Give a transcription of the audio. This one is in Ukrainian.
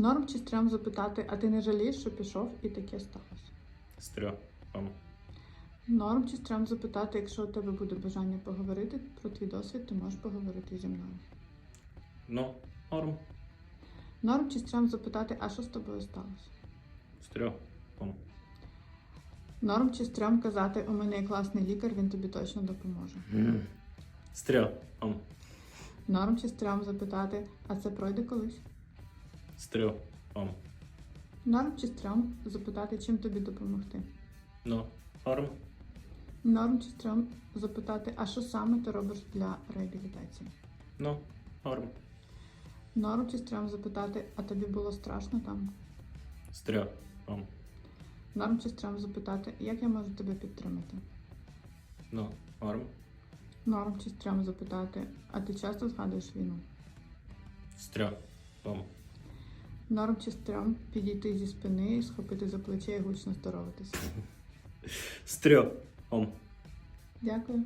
Норм чи стрьом запитати, а ти не жалієш, що пішов і таке сталося? Стрьом. Норм чи стрьом запитати, якщо у тебе буде бажання поговорити про твій досвід, ти можеш поговорити зі мною. Ну, норм. Норм чи стрьом запитати, а що з тобою сталося? Стрьом. Норм чи стрьом казати, у мене є класний лікар, він тобі точно допоможе. Стрьом. Норм чи стрьом запитати, а це пройде колись? Стрьом. Норм чи стрьом запитати, чим тобі допомогти. Ну, норм. Норм чи стрьом запитати, а що саме ти робиш для реабілітації. Ну, норм. Норм чи стрьом запитати, а тобі було страшно там. Стрьом. Норм чи стрьом запитати, як я можу тебе підтримати. Ну, норм. Норм чи стрьом запитати, а ти часто згадуєш війну. Стрьом. Норм чи стрьом підійти зі спини, схопити за плече і гучно здоровитися. Стрьом. Дякую.